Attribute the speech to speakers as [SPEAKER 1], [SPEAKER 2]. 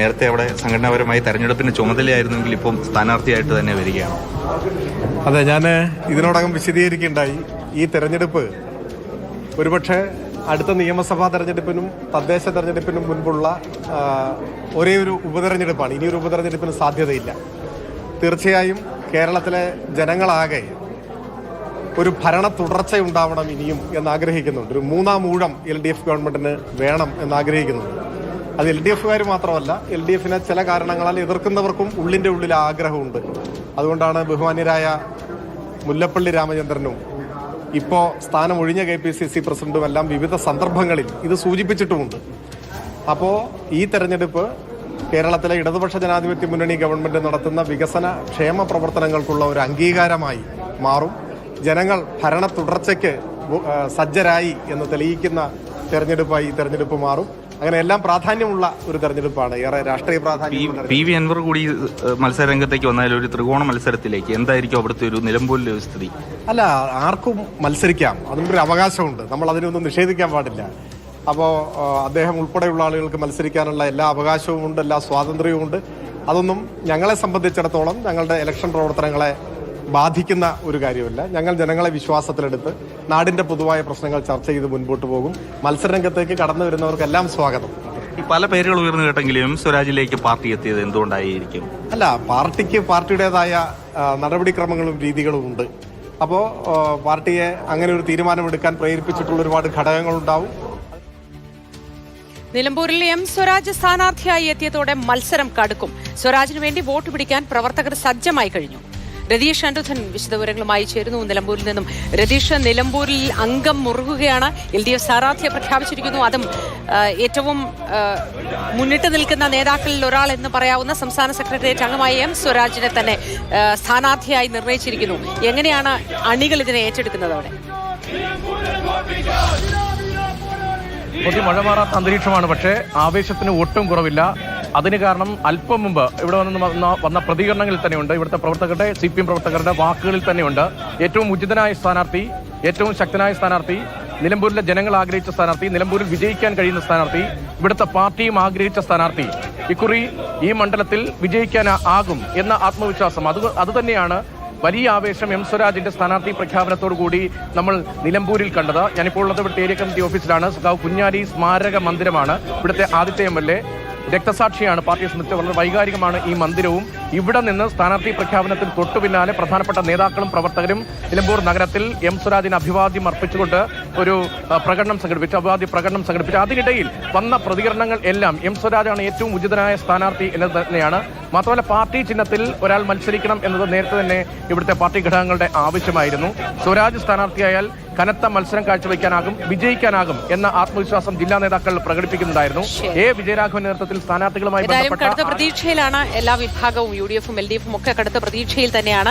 [SPEAKER 1] നേരത്തെ അവിടെ സംഘടനാപരമായി തെരഞ്ഞെടുപ്പിന്റെ ചുമതലയായിരുന്നെങ്കിൽ ഇപ്പം സ്ഥാനാർത്ഥിയായിട്ട് തന്നെ വരികയാണ്.
[SPEAKER 2] അതെ ഞാൻ ഇതിനോടകം വിശദീകരിക്കുകയുണ്ടായി. ഈ തെരഞ്ഞെടുപ്പ് ഒരുപക്ഷെ അടുത്ത നിയമസഭാ തെരഞ്ഞെടുപ്പിനും തദ്ദേശ തെരഞ്ഞെടുപ്പിനും മുൻപുള്ള ഒരേ ഒരു ഉപതെരഞ്ഞെടുപ്പാണ്. ഇനിയൊരു ഉപതെരഞ്ഞെടുപ്പിന് സാധ്യതയില്ല. തീർച്ചയായും കേരളത്തിലെ ജനങ്ങളാകെ ഒരു ഭരണ തുടർച്ച ഉണ്ടാവണം ഇനിയും എന്ന് ആഗ്രഹിക്കുന്നുണ്ട് ഒരു മൂന്നാം ഊഴം എൽ ഡി എഫ് ഗവൺമെന്റിന് വേണം എന്ന് ആഗ്രഹിക്കുന്നുണ്ട് അത് എൽ ഡി എഫുകാർ മാത്രമല്ല എൽ ഡി എഫിനെ ചില കാരണങ്ങളാൽ എതിർക്കുന്നവർക്കും ഉള്ളിന്റെ ഉള്ളിൽ ആഗ്രഹമുണ്ട്. അതുകൊണ്ടാണ് ബഹുമാന്യരായ മുല്ലപ്പള്ളി രാമചന്ദ്രനും ഇപ്പോൾ സ്ഥാനം ഒഴിഞ്ഞ കെ പി സി സി പ്രസിഡന്റും എല്ലാം വിവിധ സന്ദർഭങ്ങളിൽ ഇത് സൂചിപ്പിച്ചിട്ടുമുണ്ട്. അപ്പോൾ ഈ തെരഞ്ഞെടുപ്പ് കേരളത്തിലെ ഇടതുപക്ഷ ജനാധിപത്യ മുന്നണി ഗവൺമെന്റ് നടത്തുന്ന വികസന ക്ഷേമ പ്രവർത്തനങ്ങൾക്കുള്ള ഒരു അംഗീകാരമായി മാറും. ജനങ്ങൾ ഭരണ തുടർച്ചയ്ക്ക് സജ്ജരായി എന്ന് തെളിയിക്കുന്ന തെരഞ്ഞെടുപ്പായി ഈ തെരഞ്ഞെടുപ്പ് മാറും. അങ്ങനെ എല്ലാം പ്രാധാന്യമുള്ള ഒരു തെരഞ്ഞെടുപ്പാണ്. ഏറെ രാഷ്ട്രീയ പ്രാധാന്യം
[SPEAKER 1] പി വി അൻവർ കൂടി മത്സര മത്സരരംഗത്തേക്ക് വന്നാൽ ഒരു ത്രികോണ മത്സരത്തിലേക്ക് എന്തായിരിക്കും അവിടുത്തെ ഒരു നിലമ്പൂരിലെ ഒരു സ്ഥിതി?
[SPEAKER 2] അല്ല ആർക്കും മത്സരിക്കാം. അതിനൊരു അവകാശമുണ്ട്. നമ്മൾ അതിനൊന്നും നിഷേധിക്കാൻ പാടില്ല. അപ്പോൾ അദ്ദേഹം ഉൾപ്പെടെയുള്ള ആളുകൾക്ക് മത്സരിക്കാനുള്ള എല്ലാ അവകാശവും ഉണ്ട് എല്ലാ സ്വാതന്ത്ര്യവും ഉണ്ട് അതൊന്നും ഞങ്ങളെ സംബന്ധിച്ചിടത്തോളം ഞങ്ങളുടെ ഇലക്ഷൻ പ്രവർത്തനങ്ങളെ ബാധിക്കുന്ന ഒരു കാര്യമല്ല. ഞങ്ങൾ ജനങ്ങളെ വിശ്വാസത്തിലെടുത്ത് നാടിന്റെ പൊതുവായ പ്രശ്നങ്ങൾ ചർച്ച ചെയ്ത് മുൻപോട്ട് പോകും. മത്സരരംഗത്തേക്ക് കടന്നു വരുന്നവർക്കെല്ലാം സ്വാഗതം.
[SPEAKER 1] ഈ പല പേരുകൾ ഉയർന്നു കേട്ടെങ്കിലും സ്വരാജിലേക്ക് പാർട്ടി എത്തിയത് എന്തുകൊണ്ടായിരിക്കും?
[SPEAKER 2] അല്ല പാർട്ടിക്ക് പാർട്ടിയുടേതായ നടപടിക്രമങ്ങളും രീതികളും ഉണ്ട്. അപ്പോൾ പാർട്ടിയെ അങ്ങനെ ഒരു തീരുമാനമെടുക്കാൻ പ്രേരിപ്പിച്ചിട്ടുള്ള ഒരുപാട് ഘടകങ്ങൾ ഉണ്ടാവും
[SPEAKER 3] നിലമ്പൂരിൽ എം സ്വരാജ് സ്ഥാനാർത്ഥിയായി എത്തിയതോടെ മത്സരം കടുക്കും. സ്വരാജിനു വേണ്ടി വോട്ട് പിടിക്കാൻ പ്രവർത്തകർ സജ്ജമായി കഴിഞ്ഞു. രതീഷ് അണ്ടുധൻ വിശദവിവരങ്ങളുമായി ചേരുന്നു. നിലമ്പൂരിൽ നിന്നും രതീഷ് നിലമ്പൂരിൽ അംഗം മുറുകുകയാണ്. എൽ ഡി എഫ് സ്ഥാനാർത്ഥിയെ പ്രഖ്യാപിച്ചിരിക്കുന്നു. അതും ഏറ്റവും മുന്നിട്ട് നിൽക്കുന്ന നേതാക്കളിൽ ഒരാൾ എന്ന് പറയാവുന്ന സംസ്ഥാന സെക്രട്ടേറിയറ്റ് അംഗമായ എം സ്വരാജിനെ തന്നെ സ്ഥാനാർത്ഥിയായി നിർണയിച്ചിരിക്കുന്നു. എങ്ങനെയാണ് അണികൾ ഇതിനെ ഏറ്റെടുക്കുന്നത് അവിടെ?
[SPEAKER 4] മഴ മാറാത്ത അന്തരീക്ഷമാണ് പക്ഷേ ആവേശത്തിന് ഒട്ടും കുറവില്ല. അതിന് കാരണം അല്പം മുമ്പ് ഇവിടെ വന്ന് വന്ന പ്രതികരണങ്ങളിൽ തന്നെയുണ്ട്. ഇവിടുത്തെ പ്രവർത്തകരുടെ സി പി എം പ്രവർത്തകരുടെ വാക്കുകളിൽ തന്നെയുണ്ട്. ഏറ്റവും ഉചിതനായ സ്ഥാനാർത്ഥി ഏറ്റവും ശക്തനായ സ്ഥാനാർത്ഥി നിലമ്പൂരിലെ ജനങ്ങൾ ആഗ്രഹിച്ച സ്ഥാനാർത്ഥി നിലമ്പൂരിൽ വിജയിക്കാൻ കഴിയുന്ന സ്ഥാനാർത്ഥി ഇവിടുത്തെ പാർട്ടിയും ആഗ്രഹിച്ച സ്ഥാനാർത്ഥി. ഇക്കുറി ഈ മണ്ഡലത്തിൽ വിജയിക്കാൻ ആകും എന്ന ആത്മവിശ്വാസം. അത് അത് തന്നെയാണ് വലിയ ആവേശം എം സ്വരാജിന്റെ സ്ഥാനാർത്ഥി പ്രഖ്യാപനത്തോടു കൂടി നമ്മൾ നിലമ്പൂരിൽ കണ്ടത്. ഞാനിപ്പോൾ ഉള്ളത് ഇവിടുത്തെ ഏരിയ കമ്മിറ്റി ഓഫീസിലാണ്. സഖാവ് കുഞ്ഞാലി സ്മാരക മന്ദിരമാണ്. ഇവിടുത്തെ ആദ്യത്തെ എം എൽ എ. രക്തസാക്ഷിയാണ് പാർട്ടിയെ സംബന്ധിച്ച് വളരെ വൈകാരികമാണ് ഈ മന്ദിരവും. ഇവിടെ നിന്ന് സ്ഥാനാർത്ഥി പ്രഖ്യാപനത്തിന് തൊട്ടു പിന്നാലെ പ്രധാനപ്പെട്ട നേതാക്കളും പ്രവർത്തകരും നിലമ്പൂർ നഗരത്തിൽ എം സ്വരാജിന് അഭിവാദ്യം അർപ്പിച്ചുകൊണ്ട് ഒരു പ്രകടനം സംഘടിപ്പിച്ചു. അഭിവാദ്യ പ്രകടനം സംഘടിപ്പിച്ചു. അതിനിടയിൽ വന്ന പ്രതികരണങ്ങൾ എല്ലാം എം സ്വരാജാണ് ഏറ്റവും ഉചിതനായ സ്ഥാനാർത്ഥി എന്നത് തന്നെയാണ്. മാത്രമല്ല പാർട്ടി ചിഹ്നത്തിൽ ഒരാൾ മത്സരിക്കണം എന്നത് നേരത്തെ തന്നെ ഇവിടുത്തെ പാർട്ടി ഘടകങ്ങളുടെ ആവശ്യമായിരുന്നു. സ്വരാജ് സ്ഥാനാർത്ഥിയായാൽ കനത്ത മത്സരം കാഴ്ചവെക്കാനാകും വിജയിക്കാനാകും എന്ന ആത്മവിശ്വാസം ജില്ലാ നേതാക്കൾ പ്രകടിപ്പിക്കുന്നുണ്ടായിരുന്നു. എ. വിജയരാഘവൻ നേതൃത്വത്തിൽ സ്ഥാനാർത്ഥികളുമായി
[SPEAKER 3] കടുത്ത
[SPEAKER 4] ബന്ധപ്പെട്ട
[SPEAKER 3] പ്രതീക്ഷയിലാണ് എല്ലാ വിഭാഗവും യു ഡി എഫും എൽ ഡി എഫും ഒക്കെ കടുത്ത പ്രതീക്ഷയിൽ തന്നെയാണ്.